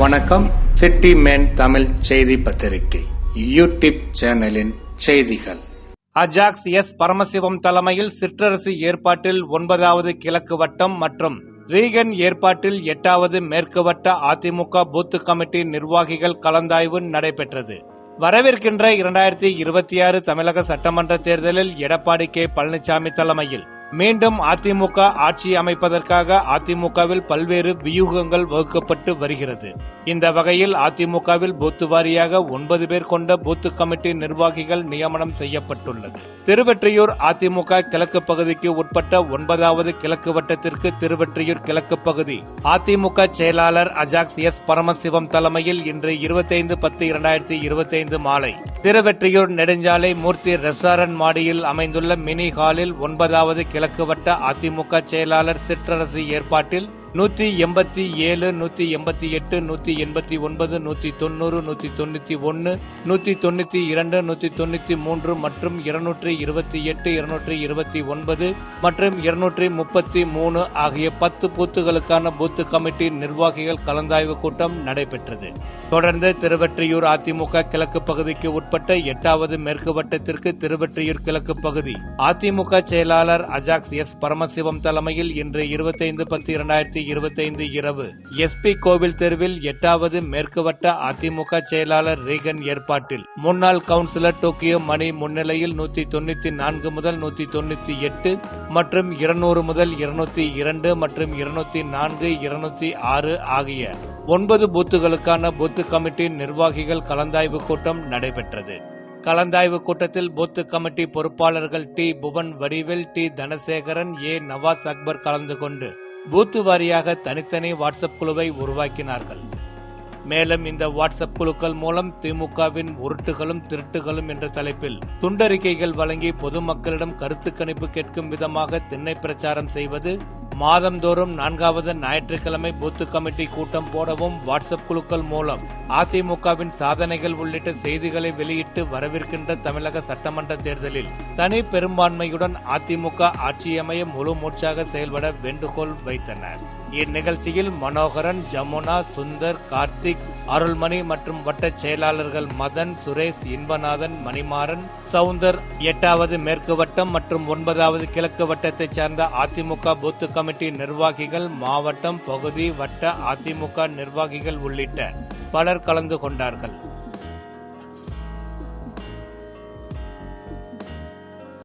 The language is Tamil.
வணக்கம். சிட்டி மேன் தமிழ் செய்தி பத்திரிகை. யூடியூப் சேனலின் செய்திகள். அஜாக்ஸ் எஸ் பரமசிவம் தலைமையில் சிற்றரசு ஏற்பாட்டில் ஒன்பதாவது கிழக்கு வட்டம் மற்றும் ரீகன் ஏற்பாட்டில் எட்டாவது மேற்கு வட்ட அதிமுக பூத்து கமிட்டி நிர்வாகிகள் கலந்தாய்வு நடைபெற்றது. வரவிருக்கின்ற இரண்டாயிரத்தி இருபத்தி ஆறு தமிழக சட்டமன்ற தேர்தலில் எடப்பாடி கே பழனிசாமி தலைமையில் மீண்டும் அதிமுக ஆட்சி அமைப்பதற்காக அதிமுகவில் பல்வேறு வியூகங்கள் வகுக்கப்பட்டு வருகிறது. இந்த வகையில் அதிமுகவில் பூத்து வாரியாக ஒன்பது பேர் கொண்ட பூத்து கமிட்டி நிர்வாகிகள் நியமனம் செய்யப்பட்டுள்ளது. திருவெற்றியூர் அதிமுக கிழக்கு பகுதிக்கு உட்பட்ட ஒன்பதாவது கிழக்கு வட்டத்திற்கு திருவெற்றியூர் கிழக்கு பகுதி. அதிமுக செயலாளர் அஜாக்ஸ் எஸ் பரமசிவம் தலைமையில் இன்று இருபத்தைந்து பத்து இரண்டாயிரத்தி இருபத்தைந்து மாலை திருவெற்றியூர் நெடுஞ்சாலை மூர்த்தி ரெஸ்டாரண்ட் மாடியில் அமைந்துள்ள மினி ஹாலில் ஒன்பதாவது கிழக்கு வட்ட அதிமுக செயலாளர் சிற்றரசு ஏற்பாட்டில் நூற்றி எண்பத்தி ஏழு நூற்றி எண்பத்தி எட்டு நூற்றி எண்பத்தி ஒன்பது நூற்றி தொண்ணூறு நூற்றி தொண்ணூற்றி ஒன்று நூற்றி தொண்ணூற்றி இரண்டு நூற்றி தொண்ணூற்றி மூன்று மற்றும் இருநூற்றி இருபத்தி எட்டு இருநூற்றி இருபத்தி ஒன்பது மற்றும் இருநூற்றி முப்பத்தி மூணு ஆகிய பத்து பூத்துகளுக்கான பூத்து கமிட்டி நிர்வாகிகள் கலந்தாய்வு கூட்டம் நடைபெற்றது. தொடர்ந்து திருவெற்றியூர் அதிமுக கிழக்கு பகுதிக்கு உட்பட்ட எட்டாவது மேற்கு வட்டத்திற்கு திருவெற்றியூர் கிழக்கு பகுதி அதிமுக செயலாளர் அஜாக்ஸ் எஸ் பரமசிவம் தலைமையில் இன்று இருபத்தைந்து பத்து இரண்டாயிரத்தி இருபத்தைந்து இரவு. எஸ்பி கோவில் தெருவில் எட்டாவது மேற்கு வட்ட அதிமுக செயலாளர் ரீகன் ஏற்பாட்டில். முன்னாள் கவுன்சிலர் டோக்கியோ மணி முன்னிலையில் நூத்தி தொண்ணூத்தி நான்கு முதல் நூத்தி தொண்ணூத்தி எட்டு மற்றும் இருநூறு முதல் இருநூத்தி இரண்டு மற்றும் இருநூத்தி நான்கு இருநூத்தி ஆறு ஆகிய ஒன்பது பூத்துகளுக்கான பூத்து கமிட்டி நிர்வாகிகள் கலந்தாய்வு கூட்டம் நடைபெற்றது. கலந்தாய்வு கூட்டத்தில் பூத்து கமிட்டி பொறுப்பாளர்கள் D Bhuvan Vadivel D Dhanasekaran A Nawaz Akbar கலந்து கொண்டு பூத்து வாரியாக தனித்தனி வாட்ஸ்அப் குழுவை உருவாக்கினார்கள். மேலும் இந்த வாட்ஸ்அப் குழுக்கள் மூலம் திமுகவின் உருட்டுகளும் திருட்டுகளும் என்ற தலைப்பில் துண்டறிக்கைகள் வழங்கி பொதுமக்களிடம் கருத்து கணிப்பு கேட்கும் விதமாக திண்ணை பிரச்சாரம் செய்வது மாதந்தோறும் நான்காவது ஞாயிற்றுக்கிழமை பூத்து கமிட்டி கூட்டம் போடவும் வாட்ஸ்அப் குழுக்கள் மூலம் அதிமுகவின் சாதனைகள் உள்ளிட்ட செய்திகளை வெளியிட்டு வரவிருக்கின்ற தமிழக சட்டமன்ற தேர்தலில் தனி பெரும்பான்மையுடன் அதிமுக ஆட்சியமைய முழு மூச்சாக செயல்பட வேண்டுகோள் வைத்தனர். இந்நிகழ்ச்சியில் மனோகரன் ஜமுனா சுந்தர் கார்த்திக் அருள்மணி மற்றும் வட்ட செயலாளர்கள் மதன் சுரேஷ் இன்பநாதன் மணிமாறன் சவுந்தர் எட்டாவது மேற்கு வட்டம் மற்றும் ஒன்பதாவது கிழக்கு வட்டத்தைச் சேர்ந்த அதிமுக பூத்து கமிட்டி நிர்வாகிகள் மாவட்டம் பகுதி வட்ட அதிமுக நிர்வாகிகள் உள்ளிட்ட பலர் கலந்து கொண்டார்கள்.